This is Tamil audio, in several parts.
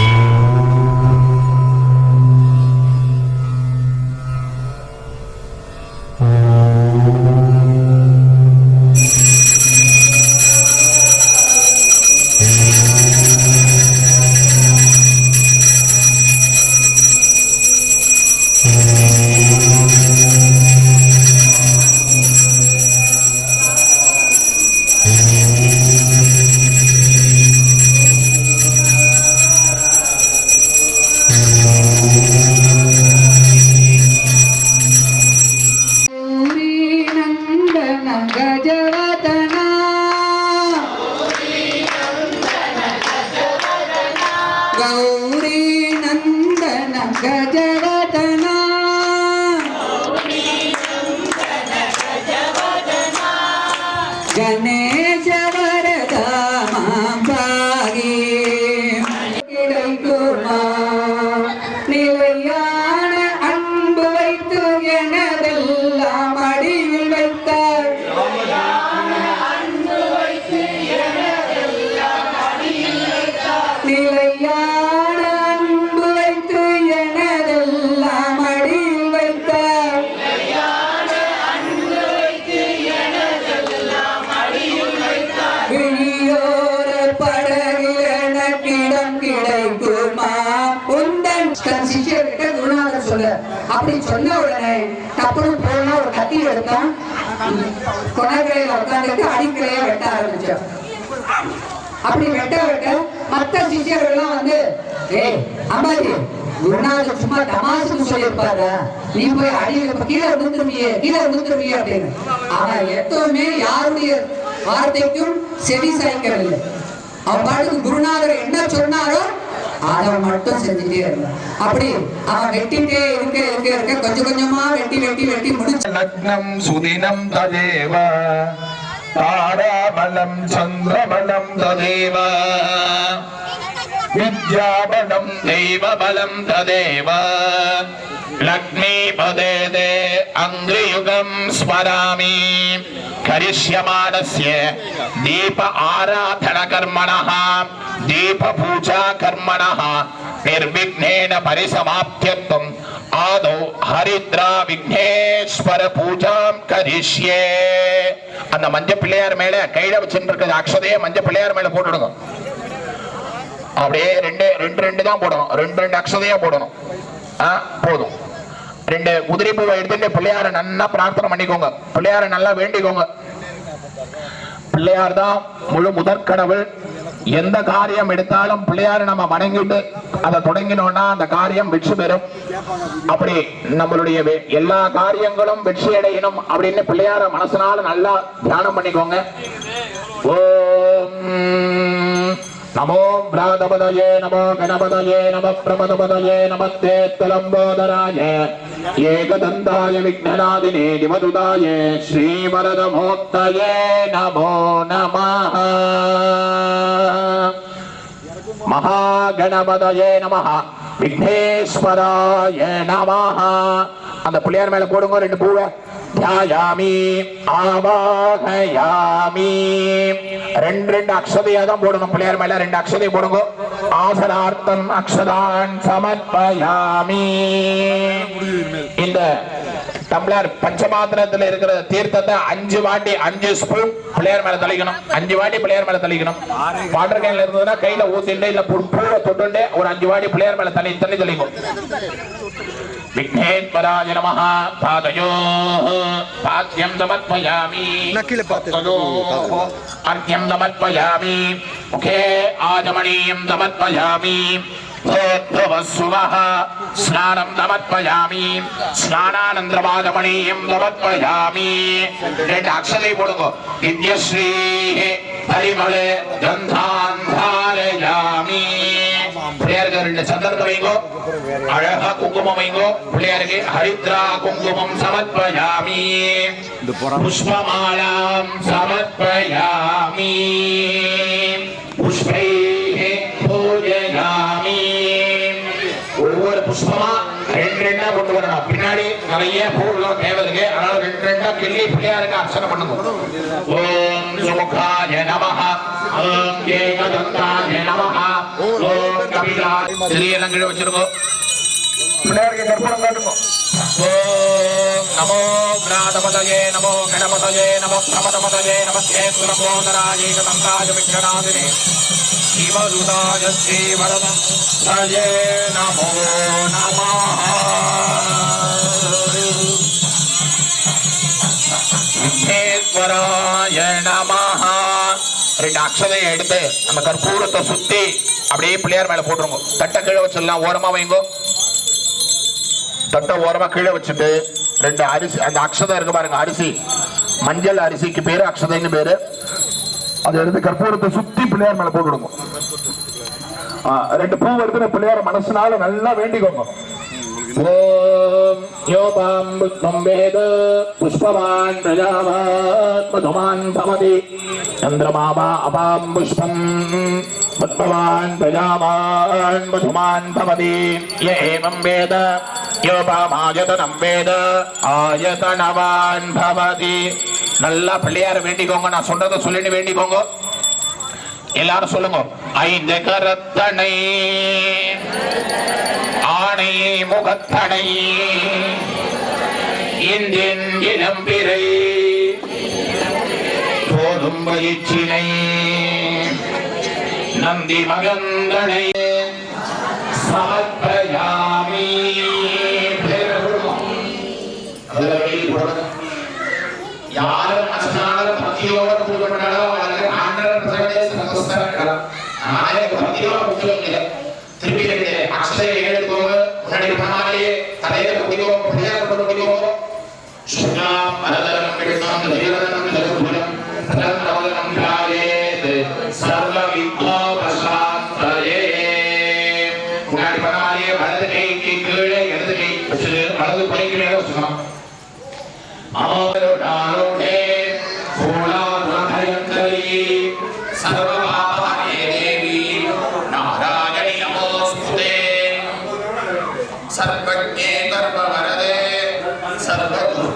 Mm-hmm. ಗೌರಿ ನಂದನ ಗಜವದನ தன் குருநாதர் சொல்ல அப்படி சொன்ன உடனே டப்புனு போனா ஒரு கத்தி எடுத்தான். கொணக்கிளையில உட்காந்துட்டு வெட்ட ஆரம்பிச்சான். அப்படி வெட்ட வெட்ட மத்த சிஷ்யர்கள்லாம் வந்து ஏய் அம்பாஜி குருநாதர் சும்மா தமாசுக்கு சொல்லியிருப்பாரு நீ போய் அடியில் கீழே விழுந்துருவியே கீழே விழுந்துருவியே அப்படின்னு. அவன் எப்பவுமே யாருடைய வார்த்தைக்கும் செவி சாய்க்கவில்லை. அவன் பாட்டுக்கு குருநாதர் என்ன சொன்னாரோ அதை மட்டும் செஞ்சுட்டே இருந்தான் அப்படி அவன் வெட்டிட்டே இருக்க இருக்க இருக்க கொஞ்சம் கொஞ்சமா வெட்டி வெட்டி வெட்டி முடிச்ச லக்னம் சுதினம் ததேவ. தாராபலம் சந்திரபலம் ததேவ. ताराबलं चन्द्रबलं तदेव विद्याबलं दैवबलं तदेव लग्नीपदे दे अङ्घ्रियुगं स्मरामि करिष्यमाणस्य दीप आराधनकर्मणः दीपपूजाकर्मणः निर्विघ्नेन परिसमाप्त्यर्थम् ஆதோ ஹரித்ரா விக்னேஸ்வர பூஜாம் கரிஷ்யே அந்த மஞ்ச பிள்ளையார் மேல கையில வச்சுட்டு இருக்கிற அக்ஷதைய மஞ்ச பிள்ளையார் மேல போட்டுடுங்க அப்படியே ரெண்டு ரெண்டு ரெண்டு தான் போடணும். ரெண்டு ரெண்டு அக்ஷதையா போடணும். ஆ போதும். ரெண்டு குதிரை பூவை எடுத்துட்டு பிள்ளையார நல்லா பிரார்த்தனை பண்ணிக்கோங்க. பிள்ளையார நல்லா வேண்டிக்கோங்க. பிள்ளையார் தான் முழு முதற்கடவுள். எந்த காரியம் எடுத்தாலும் பிள்ளையாரை நம்ம வணங்கிட்டு அதை தொடங்கினோம்னா அந்த காரியம் வெற்றி பெறும். அப்படி நம்மளுடைய எல்லா காரியங்களும் வெற்றி அடையணும் அப்படின்னு பிள்ளையார மனசனால நல்லா தியானம் பண்ணிக்கோங்க. ஓம் நமோ பிராதபதயே நமோ கணபதயே நம பிரமதபதயே நமஸ்தே தலம்போதராய ஏகதந்தாய விக்னநாதினே திமதுதாய ஸ்ரீவரதமூர்த்தயே நமோ நமः மகாகணபதயே நமः விக்னேஸ்வராய நமः அந்த பிள்ளையார் மேல போடுங்க ரெண்டு பூவை. தியாயாமி ஆவாகயாமி ரெண்டு ரெண்டு அக்ஷதையா தான் போடணும் பிள்ளையார் மேல ரெண்டு அக்ஷதையை போடுங்க. ஆசனார்த்தம் அக்ஷதான் சமர்ப்பயாமி. இந்த டம்ளர் பஞ்சமாத்திரத்துல இருக்கிற தீர்த்தத்தை அஞ்சு வாட்டி அஞ்சு ஸ்பூன் பிள்ளையார் மேல தெளிக்கணும். அஞ்சு வாட்டி பிள்ளையார் மேல தெளிக்கணும். வாட்டர் கேன்ல இருந்ததுன்னா கையில ஊத்திட்டு இல்ல பூ- பூவை தொட்டுண்டு ஒரு அஞ்சு வாட்டி பிள்ளையார் மேல தள்ளி தள்ளி தெளிக்கும். విఘ్నేశ్వరాయ నమ పాదయో పాద్యం సమర్పయామి అర్ఘ్యం సమర్పయామి ముఖే ఆజమణీయం సమర్పయామి స్నానం సమర్పయామి స్నానానందమాదమణీయం సమర్పయామి రెండు అక్షరీ పొడుగు దివ్యశ్రీ హరిమలే గ్రంథాంధారయామి ரெண்டு சந்தர்ப்பம் வைங்கோ. அழகா குங்குமம் வைங்கோ. பிள்ளையாருக்கு ஹரித்ரா குங்குமம் சமர்ப்பயாமி. புஷ்பமாலாம் சமர்ப்பயாமி. புஷ்பைः பூஜயாமி. ஒவ்வொரு புஷ்பமா ரெண்டு ரெண்டா கொண்டு வரணும். பின்னாடி நிறைய பூலாம் தேவை இருக்கு அதனால ரெண்டு ரெண்டா கிள்ளி பிள்ளையாருக்கு அர்ச்சனை பண்ணுங்க ஓம் சுமுகாய நமஹ. ஓம் ஏகதந்தாய நமஹ. சிறியெல்லாம் கீழே வச்சிருக்கோ நமோ கிராதபதயே நமோ கணபதயே நமோ கபதபதயே நமஸ்தே சுரபோதராயே கதந்தாய விக்ரநாதினே சிவருதாய ஸ்ரீவரதம் தயே நமோ நமா விக்னேஸ்வராய நமஹ ரெண்டு அக்ஷதையை எடுத்து நம்ம கற்பூரத்தை சுத்தி அப்படியே பிள்ளையார் மேல போட்டுருங்க. தட்டை கீழே வச்சிடலாம். ஓரமா வைங்கோ. தட்டை ஓரமா கீழே வச்சுட்டு ரெண்டு அரிசி அந்த அக்ஷதம் இருக்கு பாருங்க அரிசி. மஞ்சள் அரிசிக்கு பேரு அக்ஷதைன்னு பேரு. அதை எடுத்து கற்பூரத்தை சுத்தி பிள்ளையார் மேல போட்டுடுங்க. ஆ, ரெண்டு பூ வருதுன்னு பிள்ளையார மனசுனால நல்லா வேண்டிக்கோங்க. புஷ்பவான் பிரஜாவான் பவதி. சந்திரமாமா அபாம் புஷ்பம் பத்மவான் பிரஜாவான் மதுமான் பவதி ய ஏவம் வேத யோபாமாயதனம் வேத ஆயதனவான் பவதி நல்லா பிள்ளையார வேண்டிக்கோங்க நான் சொல்றதை சொல்லிட்டு வேண்டிக்கோங்க. எல்லாரும் சொல்லுங்க. ஐந்து கரத்தனை ஆணை முகத்தனை இந்தின் இளம்பிரை போதும் பயிற்சினை நந்தி மகந்தனை சமர்ப்பயாமி பேரை கொடுங்க. அதுல வெளியே போடுங்க. யாரும் அஸ்நானம் பக்தியோட பூஜை பண்ணாலோ அல்லது ஆண்டவர் பிரசவத்தை சந்தோஷம் நானே பக்தியோட பூஜை இல்லை திருப்பி ரெண்டு அக்ஷதையை முன்னாடி பண்ணாலே தலையில குடிக்கோங்க பிள்ளையார் கொண்டு குடிக்கோங்க சுண்ணாம் மரதரம் கிருஷ்ணம்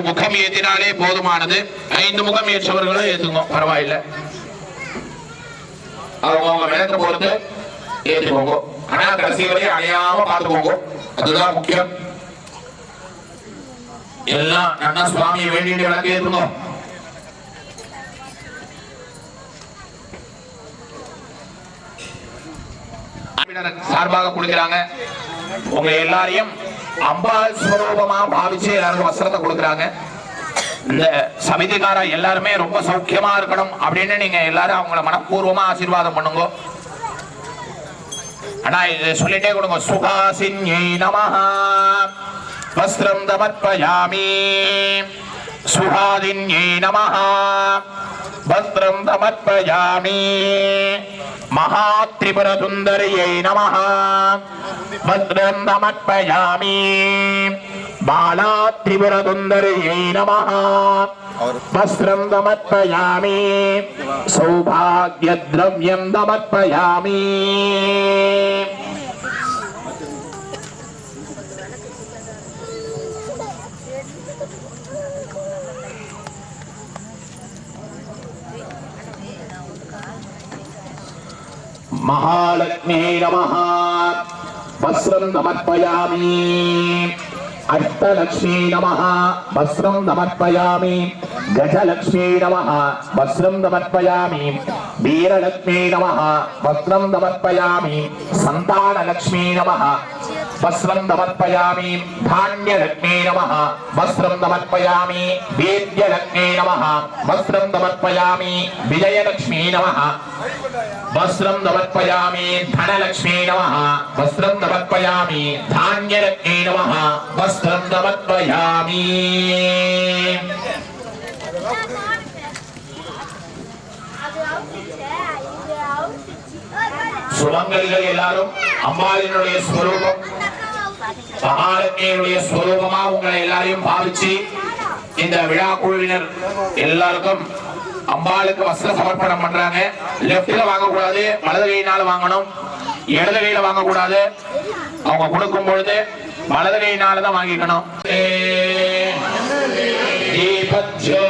ஒரு முகம் ஏத்தினாலே போதுமானது. ஐந்து முகம் ஏற்றவர்களும் ஏத்துங்க பரவாயில்ல. அவங்க அவங்க மேலத்தை பொறுத்து ஏற்றுக்கோங்க ஆனா கடைசி வரையும் அணையாம பார்த்துக்கோங்க. அதுதான் முக்கியம். எல்லாம் நல்லா சுவாமியை வேண்டிய விளக்கு ஏற்றுங்க சார்பாக கொடுக்கிறாங்க. உங்க எல்லாரையும் அம்பாள் ஸ்வரூபமா பாவிச்சு எல்லாருக்கும் வஸ்திரத்தை கொடுக்குறாங்க. இந்த சமிதிகார எல்லாருமே ரொம்ப சௌக்கியமா இருக்கணும் அப்படின்னு நீங்க எல்லாரும் அவங்கள மனப்பூர்வமா ஆசீர்வாதம் பண்ணுங்க. ஆனா இது சொல்லிட்டே கொடுங்க. சுகாசின்யை நமஹா. வஸ்திரம் தமர்ப்பயாமி. சுகாதின்யை நமஹா. வஸ்திரம் சமர்ப்பயாமி. மகா திரிபுர சுந்தரியை நம வஸ்திரம் சமர்ப்பயாமி. பாலா திரிபுர சுந்தரியை நம வஸ்திரம் சமர்ப்பயாமி. சௌபாகிய திரவியம் சமர்ப்பயாமி. மகாலட்சுமி நமஹா. வஸ்ரம் நமர்ப்பயாமி. அஷ்டலட்சுமி நமஹா. வஸ்ரம் நமர்ப்பயாமி. గజలక్ష్మీ నమ. వస్త్రం సమర్పయామి. వీరలక్ష్మీ నమ. వస్త్రం సమర్పయామి. సంతానలక్ష్మీ నమ. వస్త్రం సమర్పయామి. ధాన్యలక్ష్మీ నమ. వస్త్రం సమర్పయామి. వేద్యలక్ష్మీ నమ. వస్త్రం సమర్పయామి. విజయలక్ష్మీ నమ. వస్త్రం సమర్పయామి. ధనలక్ష్మీ నమ. వస్త్రం సమర్పయామి. ధాన్యలక్ష్మీ నమ. వస్త్రం సమర్పయామి. சுமங்கலிகள் எல்லாரும் அம்பாளினுடைய ஸ்வரூபம் மகாலட்சுமியுடைய ஸ்வரூபமா உங்களை எல்லாரையும் பாவிச்சு இந்த விழா குழுவினர் எல்லாருக்கும் அம்பாளுக்கு வஸ்திர சமர்ப்பணம் பண்றாங்க. லெப்ட்ல வாங்க கூடாது வலது கையினால வாங்கணும் இடது கையில வாங்க கூடாது அவங்க கொடுக்கும் பொழுது வலது கையினால தான் வாங்கிக்கணும் தீபஜ்யோ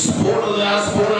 ಸ್ಫೋಟದ ಸ್ಫೋಟ